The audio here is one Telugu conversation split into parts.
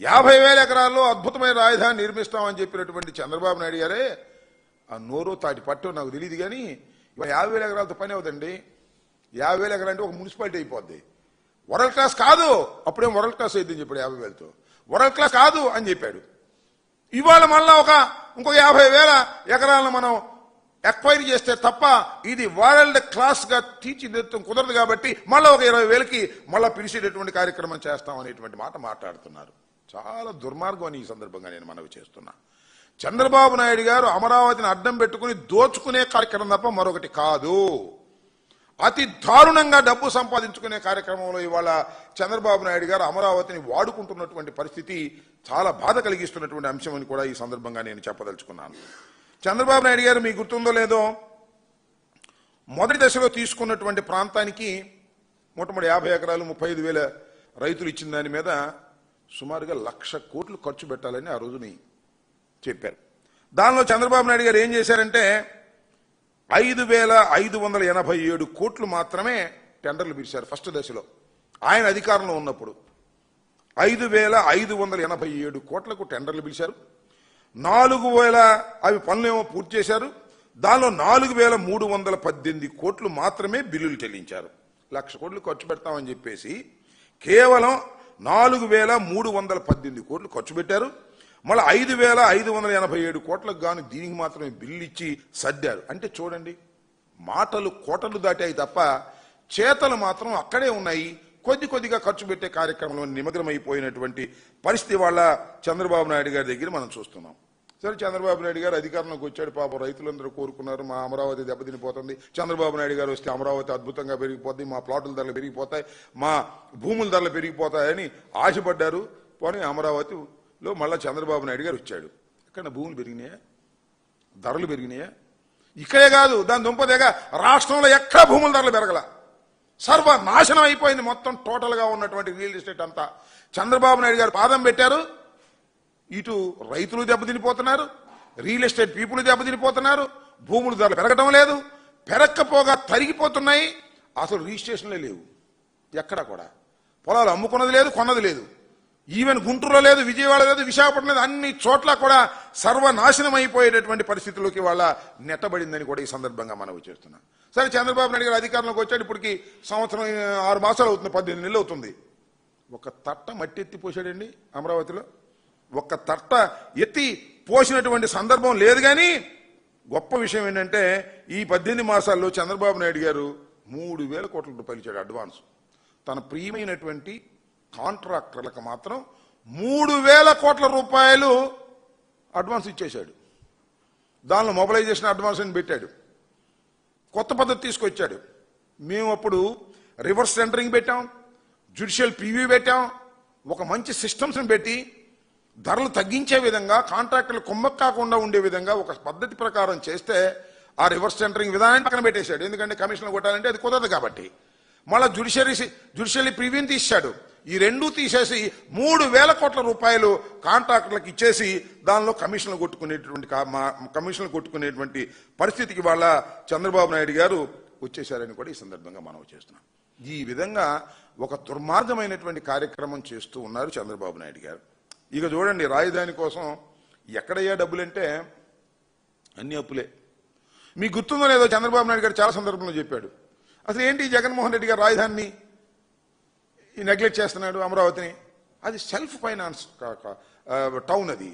యాభై వేల ఎకరాల్లో అద్భుతమైన రాజధాని నిర్మిస్తామని చెప్పినటువంటి చంద్రబాబు నాయుడు గారే ఆ నోరు తాటి పట్టు నాకు తెలియదు కానీ ఇవాళ యాభై వేల ఎకరాలతో పని అవుతండి యాభై వేల ఎకరాలు అంటే ఒక మున్సిపాలిటీ అయిపోద్ది. వరల్డ్ క్లాస్ కాదు. అప్పుడేం వరల్డ్ క్లాస్ అయిందని చెప్పాడు యాభై వేలతో. వరల్డ్ క్లాస్ కాదు అని చెప్పాడు. ఇవాళ మళ్ళా ఒక ఇంకొక యాభై వేల ఎకరాలను మనం ఎక్వైరీ చేస్తే తప్ప ఇది వరల్డ్ క్లాస్గా తీర్చిదిద్దడం కుదరదు కాబట్టి మళ్ళీ ఒక ఇరవై వేలకి మళ్ళా పిలిచేటటువంటి కార్యక్రమం చేస్తాం అనేటువంటి మాట మాట్లాడుతున్నారు. చాలా దుర్మార్గం అని ఈ సందర్భంగా నేను మనవి చేస్తున్నా. చంద్రబాబు నాయుడు గారు అమరావతిని అడ్డం పెట్టుకుని దోచుకునే కార్యక్రమం తప్ప మరొకటి కాదు. అతి దారుణంగా డబ్బు సంపాదించుకునే కార్యక్రమంలో ఇవాళ చంద్రబాబు నాయుడు గారు అమరావతిని వాడుకుంటున్నటువంటి పరిస్థితి చాలా బాధ కలిగిస్తున్నటువంటి అంశం అని కూడా ఈ సందర్భంగా నేను చెప్పదలుచుకున్నాను. చంద్రబాబు నాయుడు గారు మీకు గుర్తుందో లేదో మొదటి దశలో తీసుకున్నటువంటి ప్రాంతానికి మొట్టమొదటి యాభై ఎకరాలు ముప్పై ఐదు వేల రైతులు ఇచ్చిన దాని మీద సుమారుగా లక్ష కోట్లు ఖర్చు పెట్టాలని ఆ రోజుని చెప్పారు. దానిలో చంద్రబాబు నాయుడు గారు ఏం చేశారంటే ఐదు వేల ఐదు వందల ఎనభై ఏడు కోట్లు మాత్రమే టెండర్లు పిలిచారు ఫస్ట్ దశలో. ఆయన అధికారంలో ఉన్నప్పుడు ఐదు వేల ఐదు వందల ఎనభై ఏడు కోట్లకు టెండర్లు పిలిచారు. నాలుగు వేల అవి పనులేమో పూర్తి చేశారు. దానిలో నాలుగు వేల మూడు వందల పద్దెనిమిది కోట్లు మాత్రమే బిల్లులు చెల్లించారు. లక్ష కోట్లు ఖర్చు పెడతామని చెప్పేసి కేవలం నాలుగు వేల మూడు వందల పద్దెనిమిది కోట్లు ఖర్చు పెట్టారు. మళ్ళీ ఐదు వేల ఐదు వందల ఎనభై ఏడు కోట్లకు గాను దీనికి మాత్రమే బిల్లు ఇచ్చి సర్దారు. అంటే చూడండి మాటలు కోటలు దాటాయి తప్ప చేతలు మాత్రం అక్కడే ఉన్నాయి. కొద్ది కొద్దిగా ఖర్చు పెట్టే కార్యక్రమంలో నిమగ్నమైపోయినటువంటి పరిస్థితి వాళ్ళ చంద్రబాబు నాయుడు గారి దగ్గర మనం చూస్తున్నాం. సరే చంద్రబాబు నాయుడు గారు అధికారంలోకి వచ్చాడు. పాపం రైతులందరూ కోరుకున్నారు మా అమరావతి దెబ్బతినిపోతుంది. చంద్రబాబు నాయుడు గారు వస్తే అమరావతి అద్భుతంగా పెరిగిపోద్ది మా ప్లాటుల ధరలు పెరిగిపోతాయి మా భూముల ధరలు పెరిగిపోతాయని ఆశపడ్డారు. పోనీ అమరావతిలో మళ్ళా చంద్రబాబు నాయుడు గారు వచ్చాడు. ఎక్కడ భూములు పెరిగినాయా? ధరలు పెరిగినాయా? ఇక్కడే కాదు దాని దుంపదేగా రాష్ట్రంలో ఎక్కడ భూముల ధరలు పెరగల? సర్వనాశనం అయిపోయింది మొత్తం టోటల్గా ఉన్నటువంటి రియల్ ఎస్టేట్ అంతా. చంద్రబాబు నాయుడు గారు పాదం పెట్టారు ఇటు రైతులు దెబ్బతినిపోతున్నారు రియల్ ఎస్టేట్ పీపుల్ దెబ్బతినిపోతున్నారు భూముల ధరలు పెరగటం లేదు పెరక్కపోగా తరిగిపోతున్నాయి అసలు రిజిస్ట్రేషన్లే లేవు. ఎక్కడా కూడా. పొలాలు అమ్ముకున్నది లేదు కొన్నది లేదు. ఈవెన్ గుంటూరులో లేదు విజయవాడ లేదు విశాఖపట్నం లేదు అన్ని చోట్ల కూడా సర్వనాశనం అయిపోయేటటువంటి పరిస్థితుల్లోకి వాళ్ళ నెట్టబడిందని కూడా ఈ సందర్భంగా మనం చేస్తున్నాం సరే చంద్రబాబు నాయుడు గారు అధికారంలోకి వచ్చాడు ఇప్పటికి సంవత్సరం ఆరు మాసాలు అవుతుంది పద్దెనిమిది నెలలు అవుతుంది. ఒక తట్ట మట్టి ఎత్తి పోసాడండి అమరావతిలో. ఒక్క తట్ట ఎత్తి పోసినటువంటి సందర్భం లేదు కానీ గొప్ప విషయం ఏంటంటే ఈ పద్దెనిమిది మాసాల్లో చంద్రబాబు నాయుడు గారు మూడు వేల కోట్ల రూపాయలు ఇచ్చాడు అడ్వాన్స్. తన ప్రియమైనటువంటి కాంట్రాక్టర్లకు మాత్రం మూడు వేల కోట్ల రూపాయలు అడ్వాన్స్ ఇచ్చేశాడు. దానిలో మొబలైజేషన్ అడ్వాన్స్ అని పెట్టాడు. కొత్త పద్ధతి తీసుకొచ్చాడు. మేము అప్పుడు రివర్స్ సెంటరింగ్ పెట్టాం జుడిషియల్ పీవీ పెట్టాం ఒక మంచి సిస్టమ్స్ని పెట్టి ధరలు తగ్గించే విధంగా కాంట్రాక్టర్లు కుమ్మక్ కాకుండా ఉండే విధంగా ఒక పద్ధతి ప్రకారం చేస్తే ఆ రివర్స్ టెండరింగ్ విధానాన్ని పక్కన పెట్టేశాడు. ఎందుకంటే కమిషన్ కొట్టాలంటే అది కుదరదు కాబట్టి. మళ్ళా జుడిషియరీ జుడిషియరీ ప్రివ్యూని తీశాడు. ఈ రెండు తీసేసి మూడు వేల కోట్ల రూపాయలు కాంట్రాక్టర్లకు ఇచ్చేసి దానిలో కమిషన్లు కొట్టుకునేటువంటి కా- మా- కమిషన్లు కొట్టుకునేటువంటి పరిస్థితికి వాళ్ళ చంద్రబాబు నాయుడు గారు వచ్చేశారని కూడా ఈ సందర్భంగా మనం చేస్తున్నాం. ఈ విధంగా ఒక దుర్మార్గమైనటువంటి కార్యక్రమం చేస్తూ ఉన్నారు చంద్రబాబు నాయుడు గారు. ఇక చూడండి రాజధాని కోసం ఎక్కడయ్యా డబ్బులంటే అన్ని అప్పులే. మీకు గుర్తుందో లేదో చంద్రబాబు నాయుడు గారు చాలా సందర్భంలో చెప్పాడు. అసలు ఏంటి జగన్మోహన్ రెడ్డి గారు రాజధానిని ఈ నెగ్లెక్ట్ చేస్తున్నాడు అమరావతిని? అది సెల్ఫ్ ఫైనాన్స్ టౌన్ అది.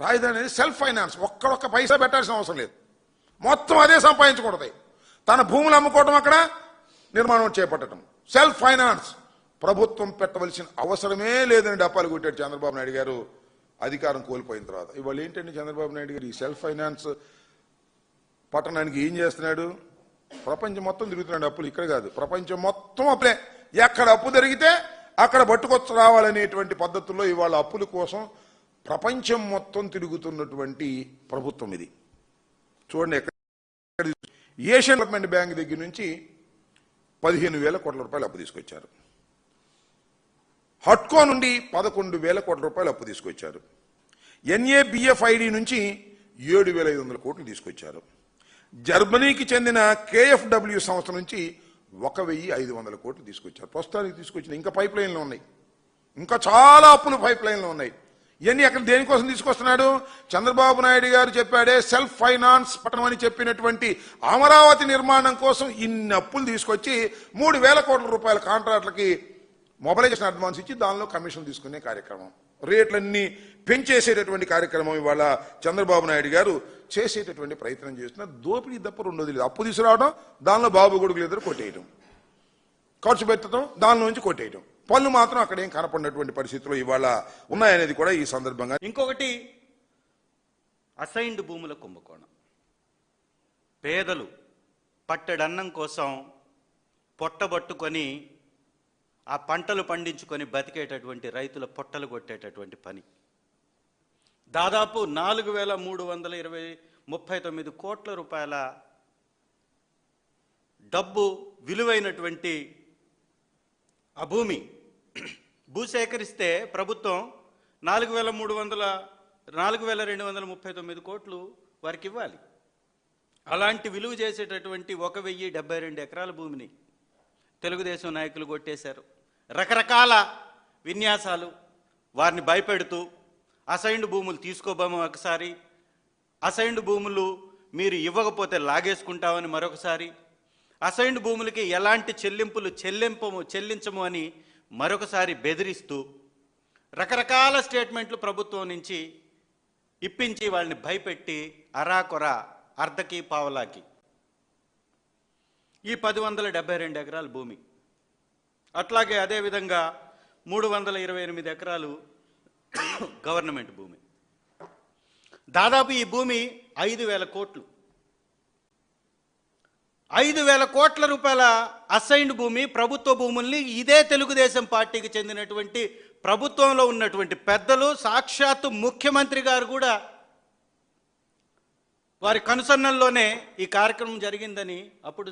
రాజధాని అనేది సెల్ఫ్ ఫైనాన్స్. ఒక్కడొక్క పైసా పెట్టాల్సిన అవసరం లేదు. మొత్తం అదే సంపాదించకూడదు. తన భూములు అమ్ముకోవటం అక్కడ నిర్మాణం చేపట్టడం సెల్ఫ్ ఫైనాన్స్. ప్రభుత్వం పెట్టవలసిన అవసరమే లేదని డప్పాలు కొట్టాడు చంద్రబాబు నాయుడు గారు. అధికారం కోల్పోయిన తర్వాత ఇవాళ ఏంటండి చంద్రబాబు నాయుడు గారు ఈ సెల్ఫ్ ఫైనాన్స్ పట్టణానికి ఏం చేస్తున్నాడు? ప్రపంచం మొత్తం తిరుగుతున్నాడు అప్పులు ఇక్కడ కాదు. ప్రపంచం మొత్తం అప్పులే. ఎక్కడ అప్పు జరిగితే అక్కడ పట్టుకొచ్చి రావాలనేటువంటి పద్ధతుల్లో ఇవాళ అప్పుల కోసం ప్రపంచం మొత్తం తిరుగుతున్నటువంటి ప్రభుత్వం ఇది. చూడండి ఎక్కడ ఏషియన్ డెవలప్మెంట్ బ్యాంక్ దగ్గర నుంచి పదిహేను వేల కోట్ల రూపాయలు అప్పు తీసుకొచ్చారు. హట్కో నుండి పదకొండు వేల కోట్ల రూపాయలు అప్పు తీసుకొచ్చారు. ఎన్ఏబిఎఫ్ఐడి నుంచి ఏడు వేల ఐదు వందల కోట్లు తీసుకొచ్చారు. జర్మనీకి చెందిన కేఎఫ్డబ్ల్యూ సంస్థ నుంచి ఒక వెయ్యి ఐదు వందల కోట్లు తీసుకొచ్చారు. ప్రస్తుతానికి తీసుకొచ్చిన ఇంకా పైప్ లైన్లు ఉన్నాయి. ఇంకా చాలా అప్పులు పైప్ లైన్లు ఉన్నాయి. ఇవన్నీ ఎక్కడ దేనికోసం తీసుకొస్తున్నాడు? చంద్రబాబు నాయుడు గారు చెప్పాడే సెల్ఫ్ ఫైనాన్స్ పట్టణం అని చెప్పినటువంటి అమరావతి నిర్మాణం కోసం ఇన్ని అప్పులు తీసుకొచ్చి మూడు వేల కోట్ల రూపాయల కాంట్రాక్టులకి మొబలైజేషన్ అడ్వాన్స్ ఇచ్చి దానిలో కమిషన్ తీసుకునే కార్యక్రమం. రేట్లన్నీ పెంచేసేటటువంటి కార్యక్రమం ఇవాళ చంద్రబాబు నాయుడు గారు చేసేటటువంటి ప్రయత్నం చేస్తున్నారు. దోపిడీ తప్ప రెండోది లేదు. అప్పు తీసుకురావడం దానిలో బాబు కొడుకులు ఇద్దరు కొట్టేయడం ఖర్చు పెట్టడం దానిలోంచి కొట్టేయడం పనులు మాత్రం అక్కడేం కనపడినటువంటి పరిస్థితులు ఇవాళ ఉన్నాయనేది కూడా ఈ సందర్భంగా ఇంకొకటి అసైన్డ్ భూముల కుంభకోణం. పేదలు పట్టెడన్నం కోసం పొట్టబట్టుకొని ఆ పంటలు పండించుకొని బతికేటటువంటి రైతుల పొట్టలు కొట్టేటటువంటి పని. దాదాపు నాలుగు వేల మూడు వందల ఇరవై ముప్పై తొమ్మిది కోట్ల రూపాయల డబ్బు విలువైనటువంటి ఆ భూమి. భూ సేకరిస్తే ప్రభుత్వం నాలుగు వేల మూడు వందల నాలుగు వేల రెండు వందల ముప్పై తొమ్మిది కోట్లు వారికి ఇవ్వాలి. అలాంటి విలువ చేసేటటువంటి ఒక వెయ్యి డెబ్బై రెండు ఎకరాల భూమిని తెలుగుదేశం నాయకులు కొట్టేశారు. రకరకాల విన్యాసాలు వారిని భయపెడుతూ అసైన్డ్ భూములు తీసుకోబోము ఒకసారి అసైన్డ్ భూములు మీరు ఇవ్వకపోతే లాగేసుకుంటామని మరొకసారి అసైన్డ్ భూములకి ఎలాంటి చెల్లింపులు చెల్లింపము చెల్లించము అని మరొకసారి బెదిరిస్తూ రకరకాల స్టేట్మెంట్లు ప్రభుత్వం నుంచి ఇప్పించి వాళ్ళని భయపెట్టి అరాకొర అర్ధకి పావలాకి ఈ పది వందల డెబ్బై రెండు ఎకరాల భూమి. అట్లాగే అదేవిధంగా మూడు వందల ఇరవై ఎనిమిది ఎకరాలు గవర్నమెంట్ భూమి. దాదాపు ఈ భూమి ఐదు వేల కోట్లు. ఐదు వేల కోట్ల రూపాయల అసైన్డ్ భూమి ప్రభుత్వ భూముల్ని ఇదే తెలుగుదేశం పార్టీకి చెందినటువంటి ప్రభుత్వంలో ఉన్నటువంటి పెద్దలు సాక్షాత్తు ముఖ్యమంత్రి గారు కూడా వారి కనుసన్నల్లోనే ఈ కార్యక్రమం జరిగిందని అప్పుడు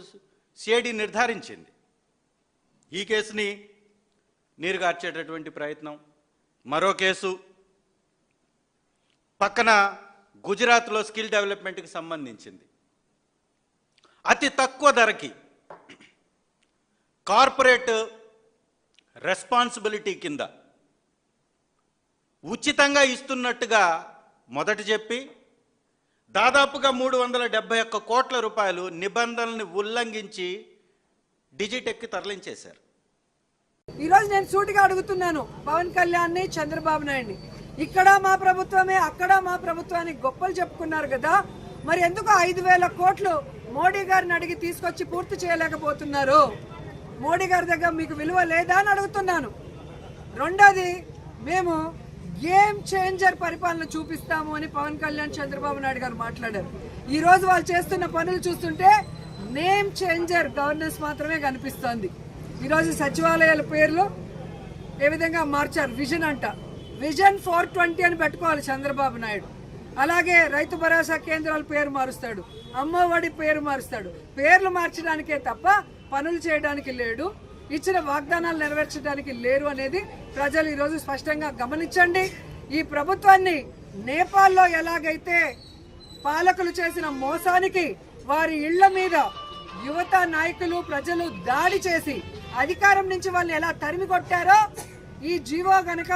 సిఐడి నిర్ధారించింది. ఈ కేసుని నీరుగార్చేటటువంటి ప్రయత్నం. మరో కేసు పక్కన గుజరాత్లో స్కిల్ డెవలప్మెంట్కి సంబంధించింది. అతి తక్కువ ధరకి కార్పొరేట్ రెస్పాన్సిబిలిటీ కింద ఉచితంగా ఇస్తున్నట్టుగా మొదట చెప్పి దాదాపుగా మూడు వందల డెబ్బై ఒక్క కోట్ల రూపాయలు నిబంధనల్ని ఉల్లంఘించి డిజిటెక్కి తరలించేశారు. ఈరోజు నేను సూటిగా అడుగుతున్నాను పవన్ కళ్యాణ్ని చంద్రబాబు నాయుడిని. ఇక్కడ మా ప్రభుత్వమే అక్కడ మా ప్రభుత్వాన్ని గొప్పలు చెప్పుకున్నారు కదా. మరి ఎందుకు ఐదు వేల కోట్లు మోడీ గారిని అడిగి తీసుకొచ్చి పూర్తి చేయలేకపోతున్నారు? మోడీ గారి దగ్గర మీకు విలువ లేదా అని అడుగుతున్నాను. రెండోది మేము గేమ్ చేంజర్ పరిపాలన చూపిస్తాము అని పవన్ కళ్యాణ్ చంద్రబాబు నాయుడు గారు మాట్లాడారు. ఈ రోజు వాళ్ళు చేస్తున్న పనులు చూస్తుంటే నేమ్ చేంజర్ గవర్నెన్స్ మాత్రమే కనిపిస్తోంది. ఈరోజు సచివాలయాల పేర్లు ఏ విధంగా మార్చారు? విజన్ అంట. విజన్ ఫోర్ ట్వంటీ అని పెట్టుకోవాలి చంద్రబాబు నాయుడు. అలాగే రైతు భరోసా కేంద్రాల పేరు మారుస్తాడు. అమ్మఒడి పేరు మారుస్తాడు. పేర్లు మార్చడానికే తప్ప పనులు చేయడానికి లేడు ఇచ్చిన వాగ్దానాలు నెరవేర్చడానికి లేరు అనేది ప్రజలు ఈరోజు స్పష్టంగా గమనించండి. ఈ ప్రభుత్వాన్ని నేపాల్లో ఎలాగైతే పాలకులు చేసిన మోసానికి వారి ఇళ్ళ మీద యువత నాయకులు ప్రజలు దాడి చేసి అధికారం నుంచి వాళ్ళని ఎలా తరిమి కొట్టారో ఈ జీవో గనక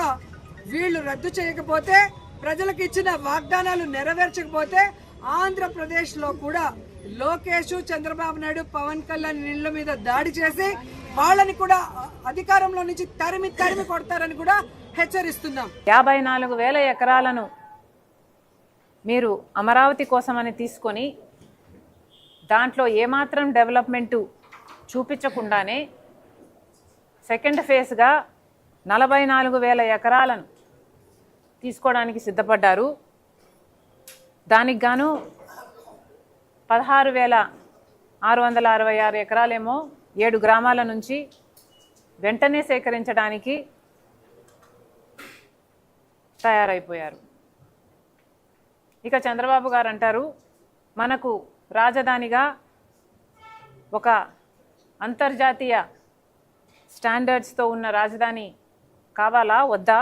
వీళ్ళు రద్దు చేయకపోతే ప్రజలకు ఇచ్చిన వాగ్దానాలు నెరవేర్చకపోతే ఆంధ్రప్రదేశ్లో కూడా లోకేష్ చంద్రబాబు నాయుడు పవన్ కళ్యాణ్ ఇళ్ళ మీద దాడి చేసి వాళ్ళని కూడా అధికారంలో నుంచి తరిమి తరిమి కొడతారని కూడా హెచ్చరిస్తున్నాం. యాభై నాలుగు వేల ఎకరాలను మీరు అమరావతి కోసమని తీసుకొని దాంట్లో ఏమాత్రం డెవలప్మెంటు చూపించకుండానే సెకండ్ ఫేజ్గా నలభై నాలుగు వేల ఎకరాలను తీసుకోవడానికి సిద్ధపడ్డారు. దానికి గాను పదహారు వేల ఆరు వందల అరవై ఆరు ఎకరాలేమో ఏడు గ్రామాల నుంచి వెంటనే సేకరించడానికి తయారైపోయారు. ఇక చంద్రబాబు గారు అంటారు మనకు రాజధానిగా ఒక అంతర్జాతీయ స్టాండర్డ్స్తో ఉన్న రాజధాని కావాలా వద్దా?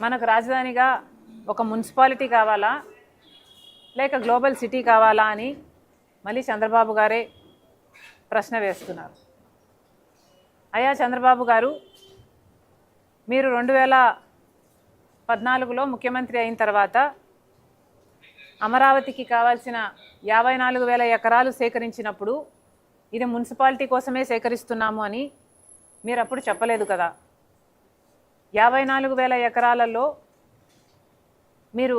మనకు రాజధానిగా ఒక మున్సిపాలిటీ కావాలా లేక గ్లోబల్ సిటీ కావాలా అని మళ్ళీ చంద్రబాబు గారే ప్రశ్న వేస్తున్నారు. అయ్యా చంద్రబాబు గారు మీరు రెండు వేల పద్నాలుగులో ముఖ్యమంత్రి అయిన తర్వాత అమరావతికి కావాల్సిన యాభై నాలుగు వేల ఎకరాలు సేకరించినప్పుడు ఇది మున్సిపాలిటీ కోసమే సేకరిస్తున్నాము అని మీరు అప్పుడు చెప్పలేదు కదా. యాభై నాలుగు వేల ఎకరాలలో మీరు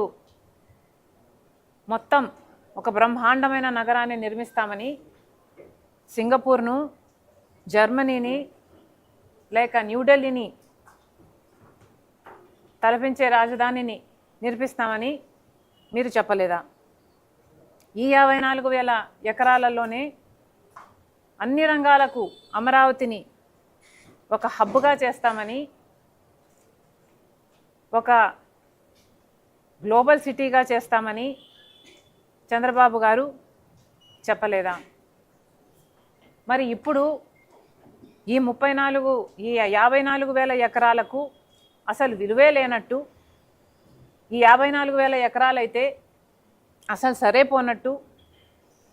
మొత్తం ఒక బ్రహ్మాండమైన నగరాన్ని నిర్మిస్తామని సింగపూర్ను జర్మనీని లేక న్యూఢిల్లీని తలపించే రాజధానిని నిర్మిస్తామని మీరు చెప్పలేదా? ఈ యాభై నాలుగు వేల ఎకరాలలోనే అన్ని రంగాలకు అమరావతిని ఒక హబ్గా చేస్తామని ఒక గ్లోబల్ సిటీగా చేస్తామని చంద్రబాబు గారు చెప్పలేదా? మరి ఇప్పుడు ఈ ముప్పై నాలుగు ఈ యాభై నాలుగు వేల ఎకరాలకు అసలు విలువే లేనట్టు ఈ యాభై నాలుగు వేల ఎకరాలైతే అసలు సరే పోనట్టు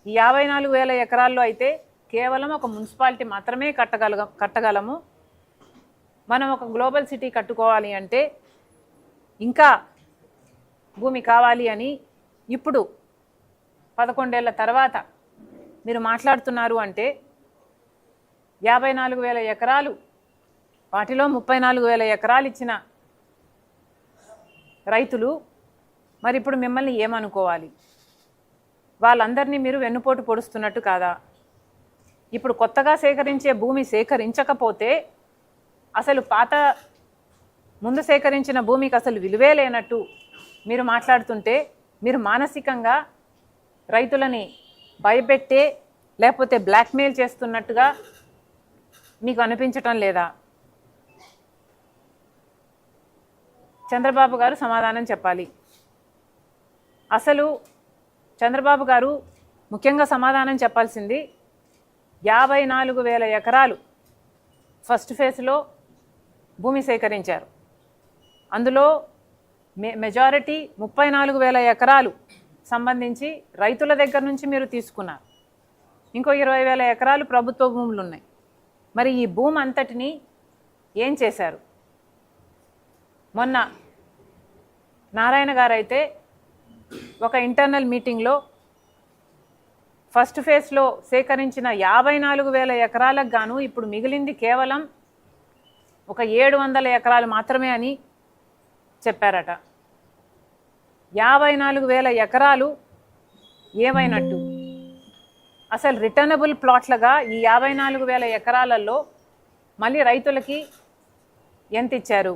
ఈ యాభై నాలుగు వేల ఎకరాల్లో అయితే కేవలం ఒక మున్సిపాలిటీ మాత్రమే కట్టగల కట్టగలము. మనం ఒక గ్లోబల్ సిటీ కట్టుకోవాలి అంటే ఇంకా భూమి కావాలి అని ఇప్పుడు పదకొండేళ్ళ తర్వాత మీరు మాట్లాడుతున్నారు అంటే యాభై నాలుగు వేల ఎకరాలు వాటిలో ముప్పై నాలుగు వేల ఎకరాలు ఇచ్చిన రైతులు మరి ఇప్పుడు మిమ్మల్ని ఏమనుకోవాలి? వాళ్ళందరినీ మీరు వెన్నుపోటు పొడుస్తున్నట్టు కాదా? ఇప్పుడు కొత్తగా సేకరించే భూమి సేకరించకపోతే అసలు పాత ముందు సేకరించిన భూమికి అసలు విలువే లేనట్టు మీరు మాట్లాడుతుంటే మీరు మానసికంగా రైతులని భయపెట్టే లేకపోతే బ్లాక్మెయిల్ చేస్తున్నట్టుగా మీకు అనిపించటం లేదా? చంద్రబాబు గారు సమాధానం చెప్పాలి. అసలు చంద్రబాబు గారు ముఖ్యంగా సమాధానం చెప్పాల్సింది యాభై నాలుగు వేల ఎకరాలు ఫస్ట్ ఫేజ్లో భూమి సేకరించారు. అందులో మె మెజారిటీ ముప్పై నాలుగు వేల ఎకరాలు సంబంధించి రైతుల దగ్గర నుంచి మీరు తీసుకున్నారు. ఇంకో ఇరవై వేల ఎకరాలు ప్రభుత్వ భూములు ఉన్నాయి మరి ఈ భూమి అంతటిని ఏం చేశారు? మొన్న నారాయణ గారు అయితే ఒక ఇంటర్నల్ మీటింగ్లో ఫస్ట్ ఫేజ్లో సేకరించిన యాభై నాలుగు వేల ఎకరాలకు గాను ఇప్పుడు మిగిలింది కేవలం ఒక ఏడు వందల ఎకరాలు మాత్రమే అని చెప్పారట. యాభై నాలుగు వేల ఎకరాలు ఏమైనట్టు? అసలు రిటర్నబుల్ ప్లాట్లుగా ఈ యాభై నాలుగు వేల ఎకరాలలో మళ్ళీ రైతులకి ఎంత ఇచ్చారు?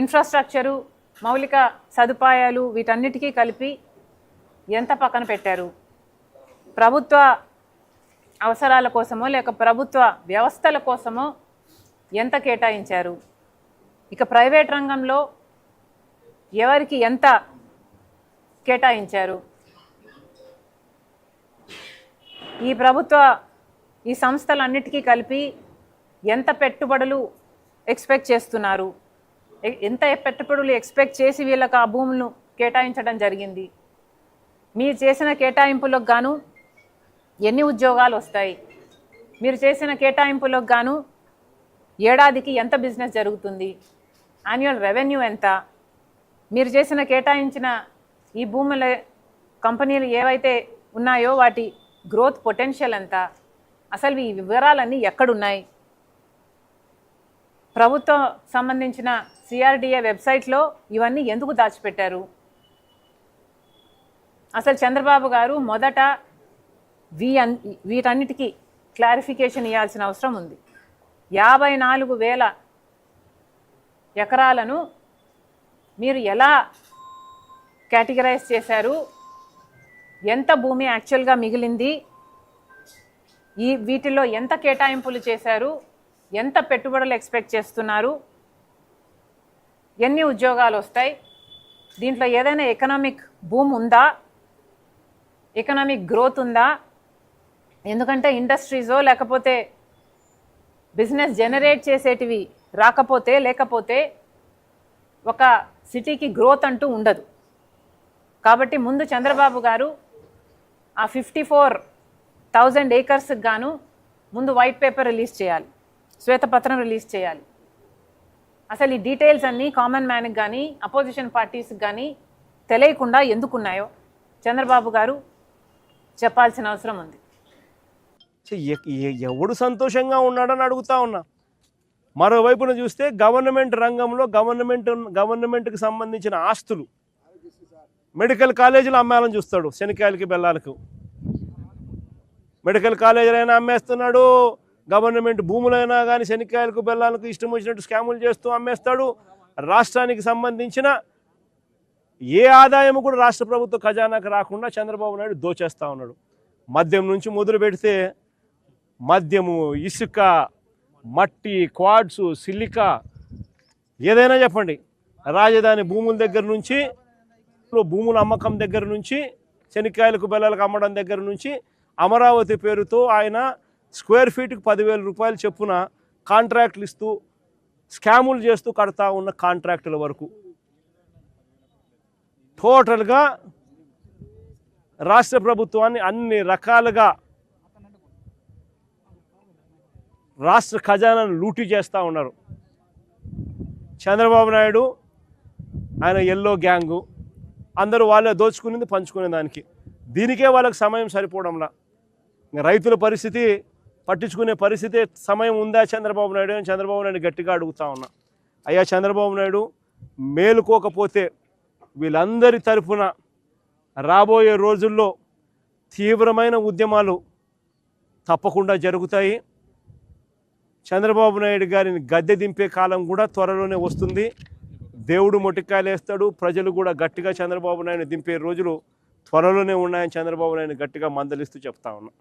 ఇన్ఫ్రాస్ట్రక్చరు మౌలిక సదుపాయాలు వీటన్నిటికీ కలిపి ఎంత పక్కన పెట్టారు? ప్రభుత్వ అవసరాల కోసమో లేక ప్రభుత్వ వ్యవస్థల కోసమో ఎంత కేటాయించారు? ఇక ప్రైవేట్ రంగంలో ఎవరికి ఎంత కేటాయించారు? ఈ ప్రభుత్వ ఈ సంస్థలన్నిటికీ కలిపి ఎంత పెట్టుబడులు ఎక్స్పెక్ట్ చేస్తున్నారు? ఎంత పెట్టుబడులు ఎక్స్పెక్ట్ చేసి వీళ్ళకు ఆ భూములను కేటాయించడం జరిగింది? మీరు చేసిన కేటాయింపులకు గాను ఎన్ని ఉద్యోగాలు వస్తాయి? మీరు చేసిన కేటాయింపులకు గాను ఏడాదికి ఎంత బిజినెస్ జరుగుతుంది? యాన్యువల్ రెవెన్యూ ఎంత? మీరు చేసిన కేటాయించిన ఈ భూముల కంపెనీలు ఏవైతే ఉన్నాయో వాటి గ్రోత్ పొటెన్షియల్ ఎంత? అసలు ఈ వివరాలన్నీ ఎక్కడున్నాయి? ప్రభుత్వం సంబంధించిన సిఆర్డిఏ వెబ్సైట్లో ఇవన్నీ ఎందుకు దాచిపెట్టారు? అసలు చంద్రబాబు గారు మొదట వీ అన్ వీటన్నిటికీ క్లారిఫికేషన్ ఇవ్వాల్సిన అవసరం ఉంది. యాభై నాలుగు వేల ఎకరాలను మీరు ఎలా కేటగరైజ్ చేశారు? ఎంత భూమి యాక్చువల్గా మిగిలింది? ఈ వీటిలో ఎంత కేటాయింపులు చేశారు? ఎంత పెట్టుబడులు ఎక్స్పెక్ట్ చేస్తున్నారు? ఎన్ని ఉద్యోగాలు వస్తాయి? దీంట్లో ఏదైనా ఎకనామిక్ భూమి ఉందా? ఎకనామిక్ గ్రోత్ ఉందా? ఎందుకంటే ఇండస్ట్రీసో లేకపోతే బిజినెస్ జనరేట్ చేసేటివి రాకపోతే లేకపోతే ఒక సిటీకి గ్రోత్ అంటూ ఉండదు. కాబట్టి ముందు చంద్రబాబు గారు ఆ ఫిఫ్టీ ఫోర్ థౌజండ్ ఏకర్స్కి గాను ముందు వైట్ పేపర్ రిలీజ్ చేయాలి. శ్వేతపత్రం రిలీజ్ చేయాలి. అసలు ఈ డీటెయిల్స్ అన్నీ కామన్ మ్యాన్కి కానీ అపోజిషన్ పార్టీస్కి కానీ తెలియకుండా ఎందుకున్నాయో చంద్రబాబు గారు చెప్పాల్సిన అవసరం ఉంది. ఎవడు సంతోషంగా ఉన్నాడని అడుగుతా ఉన్నా. మరోవైపున చూస్తే గవర్నమెంట్ రంగంలో గవర్నమెంట్ గవర్నమెంట్కి సంబంధించిన ఆస్తులు మెడికల్ కాలేజీలు అమ్మాలని చూస్తాడు శనికాయలకి బెల్లాలకు. మెడికల్ కాలేజీలైనా అమ్మేస్తున్నాడు గవర్నమెంట్ భూములైనా కానీ శనికాయలకు బెల్లాలకు ఇష్టం వచ్చినట్టు స్కాములు చేస్తూ అమ్మేస్తాడు. రాష్ట్రానికి సంబంధించిన ఏ ఆదాయం కూడా రాష్ట్ర ప్రభుత్వ ఖజానాకు రాకుండా చంద్రబాబు నాయుడు దోచేస్తూ ఉన్నాడు. మద్యం నుంచి మొదలు పెడితే మద్యము ఇసుక మట్టి క్వాడ్సు సిలికా ఏదైనా చెప్పండి. రాజధాని భూముల దగ్గర నుంచి భూముల అమ్మకం దగ్గర నుంచి శనిక్కాయలకు బెల్లలకు అమ్మడం దగ్గర నుంచి అమరావతి పేరుతో ఆయన స్క్వేర్ ఫీట్కి పదివేల రూపాయలు చెప్పున కాంట్రాక్ట్లు ఇస్తూ స్కాములు చేస్తూ కడతా ఉన్న కాంట్రాక్టుల వరకు. టోటల్గా రాష్ట్ర ప్రభుత్వాన్ని అన్ని రకాలుగా రాష్ట్ర ఖజానాను లూటీ చేస్తూ ఉన్నారు. చంద్రబాబు నాయుడు ఆయన ఎల్లో గ్యాంగు. అందరూ వాళ్ళే దోచుకునేది పంచుకునే దానికి దీనికే వాళ్ళకి సమయం సరిపోవడంలా. రైతుల పరిస్థితి పట్టించుకునే పరిస్థితి సమయం ఉందా చంద్రబాబు నాయుడు అని చంద్రబాబు నాయుడు గట్టిగా అడుగుతా ఉన్నా. అయ్యా చంద్రబాబు నాయుడు మేలుకోకపోతే వీళ్ళందరి తరఫున రాబోయే రోజుల్లో తీవ్రమైన ఉద్యమాలు తప్పకుండా జరుగుతాయి. చంద్రబాబు నాయుడు గారిని గద్దె దింపే కాలం కూడా త్వరలోనే వస్తుంది. దేవుడు మొటికాయలు వేస్తాడు ప్రజలు కూడా గట్టిగా చంద్రబాబు నాయుడు దింపే రోజులు త్వరలోనే ఉన్నాయని చంద్రబాబు నాయుడు గట్టిగా మందలిస్తూ చెప్తా ఉన్నా.